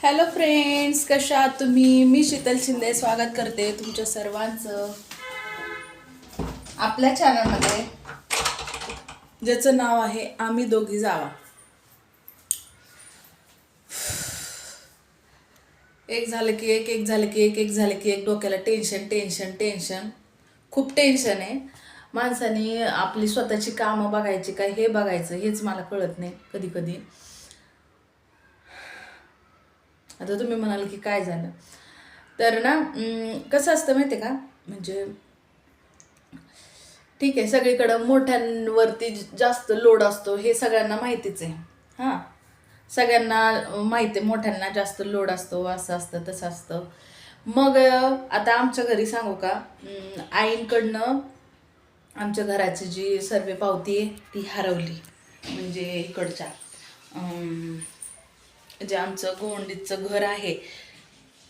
Hello friends कशा आहात तुम्ही? मी शीतल शिंदे स्वागत करते तुमच्या सर्वांचं. आपल्या चॅनलमध्ये ज्याचं नाव आहे आम्ही दोघी जावा. एक झालं की एक एक झालं की एक एक झालं की एक. डोक्याला टेन्शन टेन्शन टेन्शन खूप टेन्शन आहे. माणसाने आपली स्वतःची कामं बघायची काय हे बघायचं हेच मला कळत नाही कधी कधी आता तुम्ही म्हणाल की काय झालं? तर ना कसं असतं माहिती आहे का? म्हणजे ठीक आहे सगळीकडं मोठ्यांवरती जास्त लोड असतो हे सगळ्यांना माहितीच आहे. हां. सगळ्यांना माहिती आहे मोठ्यांना जास्त लोड असतो असं असतं तसं असतं. मग आता आमच्या घरी सांगू का? आईंकडनं आमच्या घराची जी सर्वे पावती आहे ती हरवली. म्हणजे इकडच्या. जे आमचं गोवंडीचं घर आहे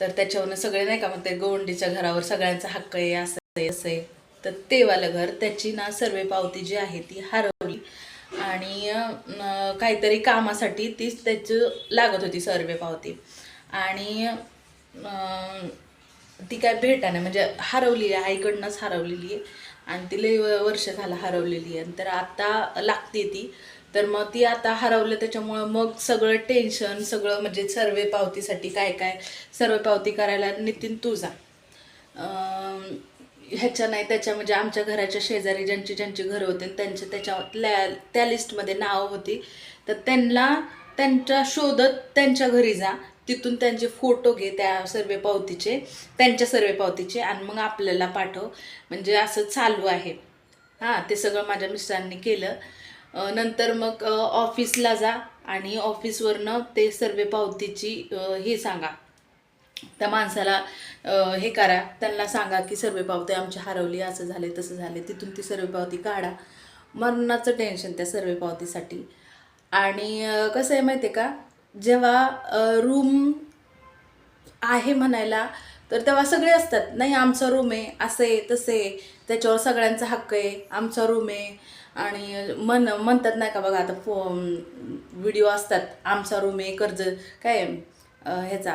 तर त्याच्यावरनं सगळे नाही का मग ते गोवंडीच्या घरावर सगळ्यांचा हक्क आहे असं आहे असं आहे. तर तेवालं घर त्याची ना सर्वे पावती जी आहे ती हरवली. आणि काहीतरी कामासाठी तीच त्याची लागत होती सर्वे पावती. आणि ती काय भेटा नाही म्हणजे हरवली आहे आईकडनंच हरवलेली आहे. आणि ती लई व- वर्ष झालं हरवलेली आहे. तर आत्ता लागते ती. तर मग ती आता हरवलं त्याच्यामुळं मग सगळं टेन्शन सगळं म्हणजे सर्वे पावतीसाठी काय काय सर्वे पावती करायला नितीन तुझा ह्याच्या नाही त्याच्या म्हणजे आमच्या घराच्या शेजारी ज्यांची ज्यांची घरं होते त्यांच्या त्याच्या त्या लिस्टमध्ये नावं होती. तर त्यांना त्यांच्या शोधत त्यांच्या घरी जा. तिथून त्यांचे फोटो घे त्या सर्वे पावतीचे त्यांच्या सर्वे पावतीचे आणि मग आपल्याला पाठव. म्हणजे असं चालू आहे. हां ते सगळं माझ्या मिस्टरांनी केलं. नंतर मग ऑफिसला जा आणि ऑफिसवरनं ते सर्वे पावतीची हे सांगा. त्या माणसाला हे करा. त्यांना सांगा की सर्वे पावती आमची हरवली असं झाले तसं झाले. तिथून ती सर्वे पावती काढा. मरणाचं टेन्शन त्या सर्वे पावतीसाठी. आणि कसं आहे माहिती आहे का? जेव्हा रूम आहे म्हणायला तर तेव्हा सगळे असतात. नाही आमचा रूम आहे असं आहे तसं आहे. त्याच्यावर सगळ्यांचा हक्क आहे. आमचा रूम आहे. आणि मन म्हणतात नाही का बघा आता फो व्हिडिओ असतात आमचा रूम आहे कर्ज काय ह्याचा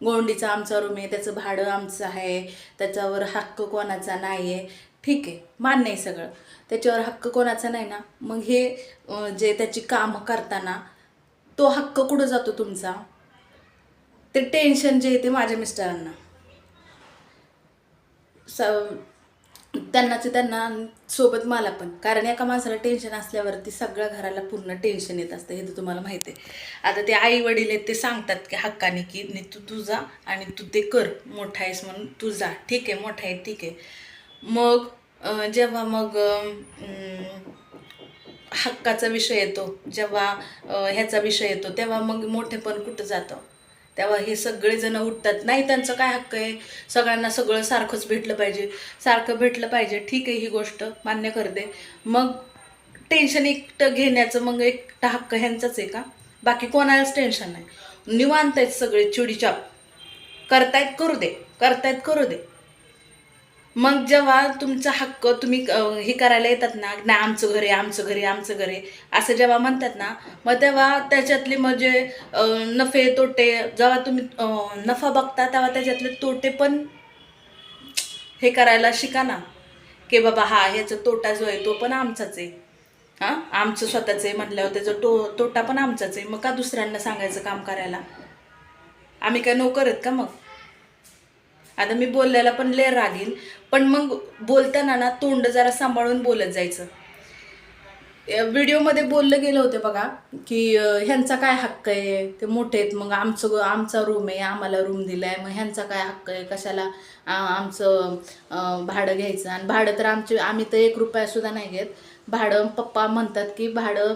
गोंडीचा आमचा रूम आहे त्याचं भाडं आमचं आहे त्याच्यावर हक्क कोणाचा नाही आहे ठीक आहे मान्य आहे सगळं. त्याच्यावर हक्क कोणाचा नाही ना मग हे जे त्याची कामं करताना तो हक्क कुठं जातो तुमचा? ते टेन्शन जे आहे ते माझ्या मिस्टरांना. स त्यांनाच त्यांना सोबत मला पण. कारण एका माणसाला टेन्शन असल्यावरती सगळ्या घराला पूर्ण टेन्शन येत असतं. हे तर तुम्हाला माहिती आहे. आता ते आई वडील आहेत ते सांगतात की हक्काने की नाही तू तू जा आणि तू ते कर. मोठा आहेस म्हणून तू जा. ठीक आहे मोठा आहे ठीक आहे. मग जेव्हा मग हक्काचा विषय येतो जेव्हा ह्याचा विषय येतो तेव्हा मग मोठेपण कुठं जातं? तेव्हा हे सगळेजण उठतात. नाही त्यांचं काय हक्क आहे? सगळ्यांना सगळं सारखंच भेटलं पाहिजे. सारखं भेटलं पाहिजे. ठीक आहे ही गोष्ट मान्य करते. मग टेन्शन एकटं घेण्याचं मग एकटा हक्क ह्यांचाच आहे का? बाकी कोणालाच टेन्शन नाही. निवांत आहेत सगळे चिडीचाप. करतायत करू दे करतायत करू दे. मग जेव्हा तुमचा हक्क तुम्ही हे करायला येतात ना नाही आमचं घर आहे आमचं घर आहे आमचं घर आहे असं जेव्हा म्हणतात ना मग तेव्हा त्याच्यातले म्हणजे नफे तोटे जेव्हा तुम्ही नफा बघता तेव्हा त्याच्यातले तोटे पण हे करायला शिका ना की बाबा हा ह्याचा तोटा जो आहे तो पण आमचाच आहे. हां? आमचं स्वतःच आहे म्हटल्यावर त्याचा तो तोटा पण आमचाच आहे. मग का दुसऱ्यांना सांगायचं काम करायला? आम्ही काय नोकर आहेत का मग? आता मी बोलल्याला पण लय रागील पण मग बोलताना ना तोंड जरा सांभाळून बोलत जायचं. व्हिडिओमध्ये बोललं गेलं होतं बघा की ह्यांचा काय हक्क आहे? ते मोठे आहेत मग आमचं आमचा रूम आहे आम्हाला रूम दिला आहे मग ह्यांचा काय हक्क आहे? कशाला आमचं भाडं घ्यायचं? आणि भाडं तर आमचे आम्ही तर एक रुपयासुद्धा नाही घेत. भाडं पप्पा म्हणतात की भाडं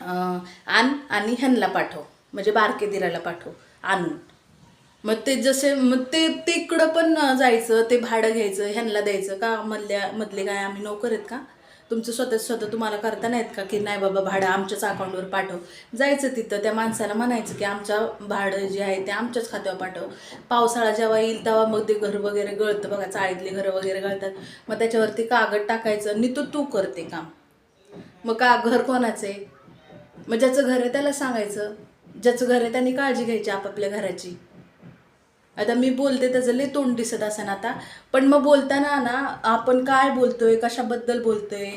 आण आणि ह्यांना पाठव. म्हणजे बारके दिराला पाठव आणून. मग ते जसे मग ते तिकडं पण जायचं ते भाडं घ्यायचं ह्यांना द्यायचं का? मधल्या मधले काय आम्ही नोकर आहेत का? तुमचं स्वतः स्वतः तुम्हाला करता नाहीत का की नाही बाबा भाडं आमच्याच अकाउंटवर पाठव? जायचं तिथं त्या माणसाला म्हणायचं की आमच्या भाडं जे आहे ते आमच्याच खात्यावर पाठव. पावसाळा जेव्हा येईल तेव्हा मग ते घर वगैरे गळतं बघा चाळीतले घरं वगैरे गळतात. मग त्याच्यावरती कागद टाकायचं आणि तो तू करते काम. मग का घर कोणाचं आहे? मग ज्याचं घर आहे त्याला सांगायचं. ज्याचं घर आहे त्यांनी काळजी घ्यायची आपापल्या घराची. आता मी बोलते त्याचं लय तोंड दिसत असेल आता. पण मग बोलताना ना आपण काय बोलतोय कशाबद्दल बोलतोय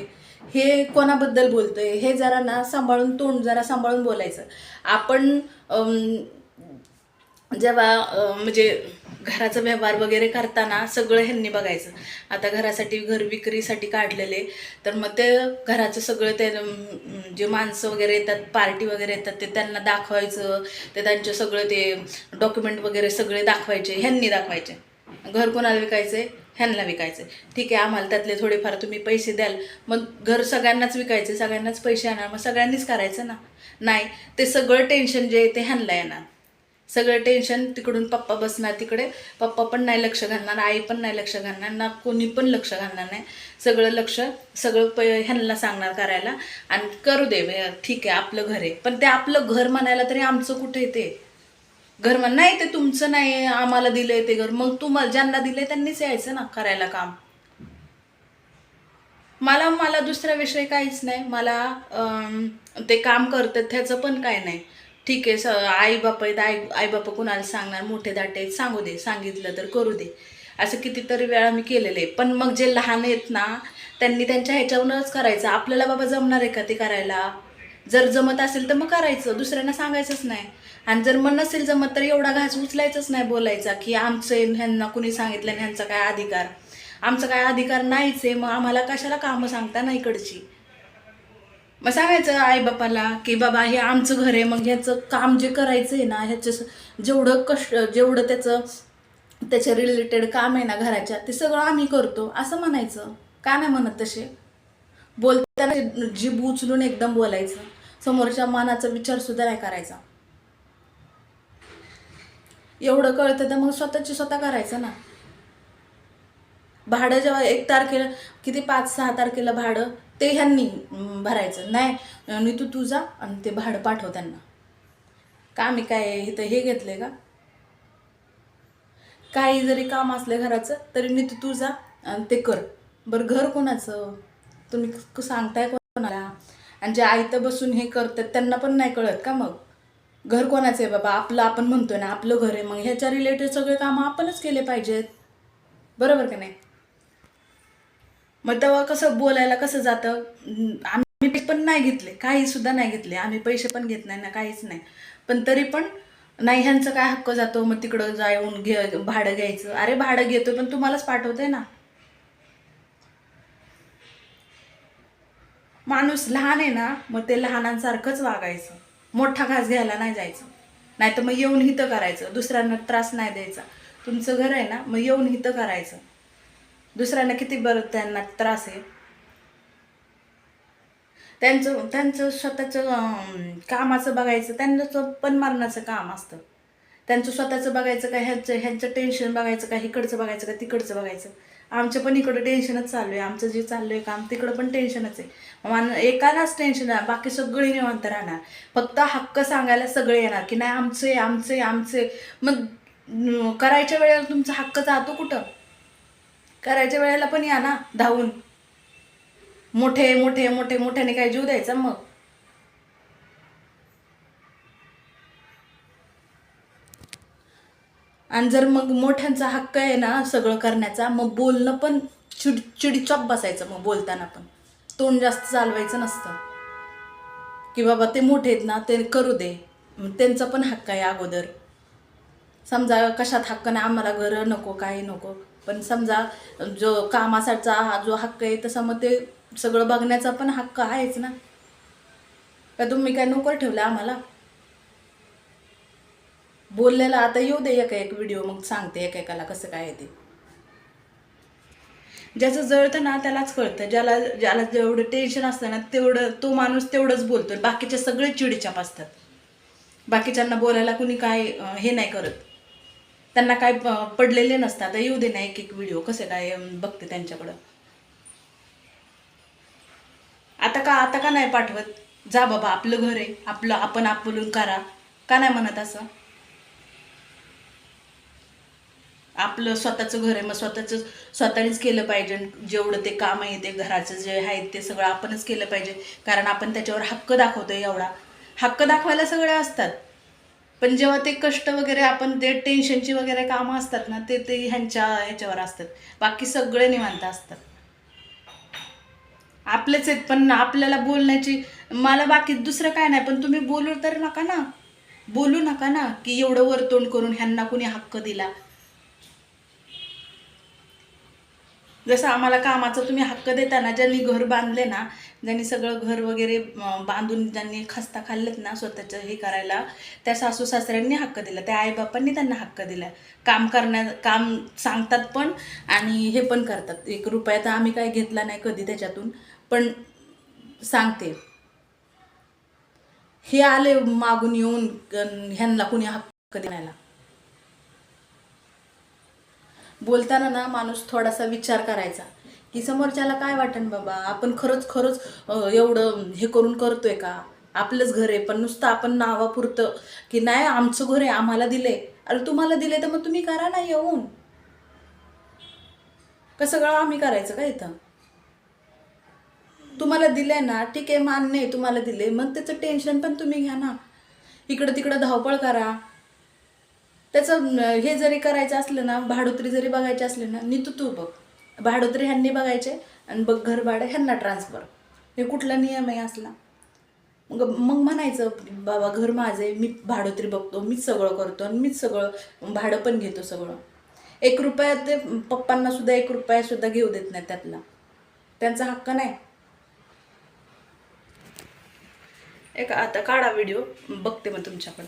हे कोणाबद्दल बोलतोय हे जरा ना सांभाळून तोंड जरा सांभाळून बोलायचं. आपण जेव्हा म्हणजे घराचा व्यवहार वगैरे करताना सगळं ह्यांनी बघायचं. आता घरासाठी घर विक्रीसाठी काढलेले. तर मग ते घराचं सगळं ते जे माणसं वगैरे येतात पार्टी वगैरे येतात ते त्यांना दाखवायचं. ते त्यांचे सगळं ते डॉक्युमेंट वगैरे सगळे दाखवायचे ह्यांनी दाखवायचे. घर कोणाला विकायचे ह्यांना विकायचे ठीक आहे आम्हाला त्यातले थोडेफार तुम्ही पैसे द्याल. मग घर सगळ्यांनाच विकायचे सगळ्यांनाच पैसे येणार मग सगळ्यांनीच करायचं ना? नाही ते सगळं टेन्शन जे आहे ते ह्यांना येणार. सगळं टेन्शन तिकडून पप्पा बसणार तिकडे. पप्पा पण नाही लक्ष घालणार आई पण नाही लक्ष घालणार ना कोणी पण लक्ष घालणार नाही. सगळं लक्ष सगळं प ह्यांना सांगणार करायला. आणि करू दे ठीक आहे आपलं घर आहे. पण ते आपलं घर म्हणायला तरी आमचं कुठे ते? घर म्हण नाही ते तुमचं नाही आम्हाला दिलंय ते घर. मग तुम्हाला ज्यांना दिलंय त्यांनीच यायचं ना करायला काम. मला मला दुसरा विषय काहीच नाही. मला ते काम करतात त्याचं पण काय नाही. ठीक आहे स आई बाप आहेत आई आई बापा कुणाला सांगणार? मोठे दाटे आहेत सांगू दे सांगितलं तर करू दे. असं कितीतरी वेळा मी केलेलं आहे. पण मग जे लहान आहेत ना त्यांनी त्यांच्या ह्याच्यावरूनच करायचं. आपल्याला बाबा जमणार आहे का ते करायला? जर जमत असेल तर मग करायचं. दुसऱ्यांना सांगायचंच नाही. आणि जर मग नसेल जमत तर एवढा घास उचलायचंच नाही बोलायचा की आमचं ह्यांना कुणी सांगितलं आणि ह्यांचा काय अधिकार? आमचा काय अधिकार नाहीच आहे. मग आम्हाला कशाला कामं सांगता ना इकडची? मग सांगायचं आई बापाला की बाबा हे आमचं घर आहे मग ह्याचं काम जे करायचं आहे ना ह्याचं जेवढं कष्ट जेवढं त्याचं त्याच्या रिलेटेड काम आहे ना घराच्या ते सगळं आम्ही करतो. असं म्हणायचं. का नाही म्हणत तसे? बोलताना जीभ उचलून एकदम बोलायचं. समोरच्या मनाचा विचार सुद्धा नाही करायचा. एवढं कळतं तर मग स्वतःची स्वतः करायचं ना. भाडं जेव्हा एक तारखेला किती पाच सहा तारखेला भाडं? ते ह्यांनी भरायचं. नाही आणि तू जा आणि ते भाडं पाठव त्यांना. का मी काय इथं हे घेतलंय का? काही जरी काम असलं घराचं तरी नीतू तू जा आणि ते कर. बरं घर कोणाचं? तुम्ही सांगताय कोणाला? आणि जे आयतं बसून हे करतात त्यांना पण नाही कळत का मग? घर कोणाचं आहे बाबा? आपलं आपण म्हणतोय ना आपलं घर आहे. मग ह्याच्या रिलेटेड सगळे कामं आपणच केले पाहिजेत. बरोबर का नाही? मग तेव्हा कसं बोलायला कसं जातं? आम्ही ते पण नाही घेतले. काही सुद्धा नाही घेतले. आम्ही पैसे पण घेत नाही ना काहीच नाही. पण तरी पण नाही ह्यांचा काय हक्क जातो? मग तिकडं जाऊन घे भाडं घ्यायचं. अरे भाडं घेतो पण तुम्हालाच पाठवते ना. माणूस लहान आहे ना मग ते लहानांसारखंच वागायचं. मोठा घास घ्यायला नाही जायचं. नाही तर मग येऊन हितं करायचं. दुसऱ्यांना त्रास नाही द्यायचा. तुमचं घर आहे ना मग येऊन हितं करायचं. दुसऱ्यांना किती बरं त्यांना त्रास आहे? त्यांचं त्यांचं स्वतःचं कामाचं बघायचं त्यांचं पण मरणाचं काम असतं. त्यांचं स्वतःचं बघायचं का ह्यांचं ह्यांचं टेन्शन बघायचं का इकडचं बघायचं का तिकडचं बघायचं. आमचं पण इकडं टेन्शनच चालू आहे. आमचं जे चाललं आहे काम तिकडं पण टेन्शनच आहे. मान एकालाच टेन्शन आहे. बाकी सगळे निवांत राहणार. फक्त हक्क सांगायला सगळे येणार की नाही आमचे आमचे आमचे मग करायच्या वेळेला तुमचा हक्क जातो कुठं? करायच्या वेळेला पण या ना धावून. मोठे मोठे मोठे मोठ्याने काय जीव द्यायचा मग? आणि जर मग मोठ्यांचा हक्क आहे ना सगळं करण्याचा मग बोलणं पण चिड चिडीचॉप बसायचं मग बोलताना पण. तोंड जास्त चालवायचं नसतं. की बाबा ते मोठे आहेत ना ते करू दे. त्यांचा पण हक्क आहे अगोदर. समजा कशात हक्क नाही आम्हाला घरं नको काही नको. पण समजा जो कामासाठीचा हा जो हक्क आहे तसा मग ते सगळं बघण्याचा पण हक्क आहेच ना. का तुम्ही काय नोकर ठेवलं आम्हाला? बोललेला आता येऊ दे एका एक व्हिडिओ मग सांगते एकेकाला कसं काय आहे ते. ज्याचं जळतं ना त्यालाच कळतं. ज्याला ज्याला जेवढं टेन्शन असतं ना तेवढं तो माणूस तेवढंच बोलतो बाकीचे सगळे चिडीचाप असतात. बाकीच्यांना बोलायला कुणी काय हे नाही करत. त्यांना काय पडलेले नसतात. येऊ दे ना एक एक व्हिडिओ कसे काय बघते त्यांच्याकडं. आता का आता का नाही पाठवत? जा बाबा आपलं घर आहे. आपलं आपण आपलून करा. का नाही म्हणत असं? आपलं स्वतःचं घर आहे. मग स्वतःचं स्वतःनेच केलं पाहिजे. जेवढं ते काम आहे ते घराचं जे आहे ते सगळं आपणच केलं पाहिजे. कारण आपण त्याच्यावर हक्क दाखवतोय एवढा. हक्क दाखवायला सगळे असतात. पण जेव्हा ते कष्ट वगैरे आपण ते टेन्शनची वगैरे कामं असतात ना ते ते ह्यांच्या ह्याच्यावर असतात. बाकी सगळे निवांत असतात. आपलेच आहेत पण आपल्याला बोलण्याची मला बाकी दुसरं काय नाही पण तुम्ही बोलू तर नका ना. बोलू नका ना की एवढं वरतोंड करून ह्यांना कुणी हक्क दिला. जसं आम्हाला कामाचा तुम्ही हक्क देता ना ज्यांनी घर बांधले ना ज्यांनी सगळं घर वगैरे बांधून ज्यांनी खस्ता खाल्लेत ना स्वतःचं हे करायला त्या सासू सासऱ्यांनी हक्क दिला त्या आईबापांनी त्यांना हक्क दिला. काम करण्या काम सांगतात पण आणि हे पण करतात. एक रुपया तर आम्ही काय घेतला नाही कधी त्याच्यातून पण सांगते. हे आले मागून येऊन ह्यांना कुणी हक्क देण्याला बोलताना ना माणूस थोडासा विचार करायचा की समोरच्याला काय वाटेल बाबा? आपण खरंच खरंच एवढं हे करून करतोय का? आपलंच घर आहे पण नुसतं आपण नावापुरतं की नाही आमचं घर आहे आम्हाला दिले अरे तुम्हाला दिले तर मग तुम्ही करा ना येऊन. का सगळं आम्ही करायचं का इथं? तुम्हाला दिले ना ठीक आहे मान्य आहे तुम्हाला दिले मग त्याचं टेन्शन पण तुम्ही घ्या ना. इकडं तिकडं धावपळ करा. त्याचं हे जरी करायचं असलं ना भाडोत्री जरी बघायचे असले ना नीतू तू बघ. भाडोत्री ह्यांनी बघायचे आणि बघ घर भाडं ह्यांना ट्रान्सफर हे कुठला नियम आहे असला? मग मग म्हणायचं बाबा घर माझं आहे मी भाडोत्री बघतो मीच सगळं करतो आणि मीच सगळं भाडं पण घेतो सगळं. एक रुपया ते पप्पांना सुद्धा एक रुपया सुद्धा घेऊ देत नाही त्यातला. त्यांचा हक्क नाही. एक आता काढा व्हिडिओ बघते मग तुमच्याकडं.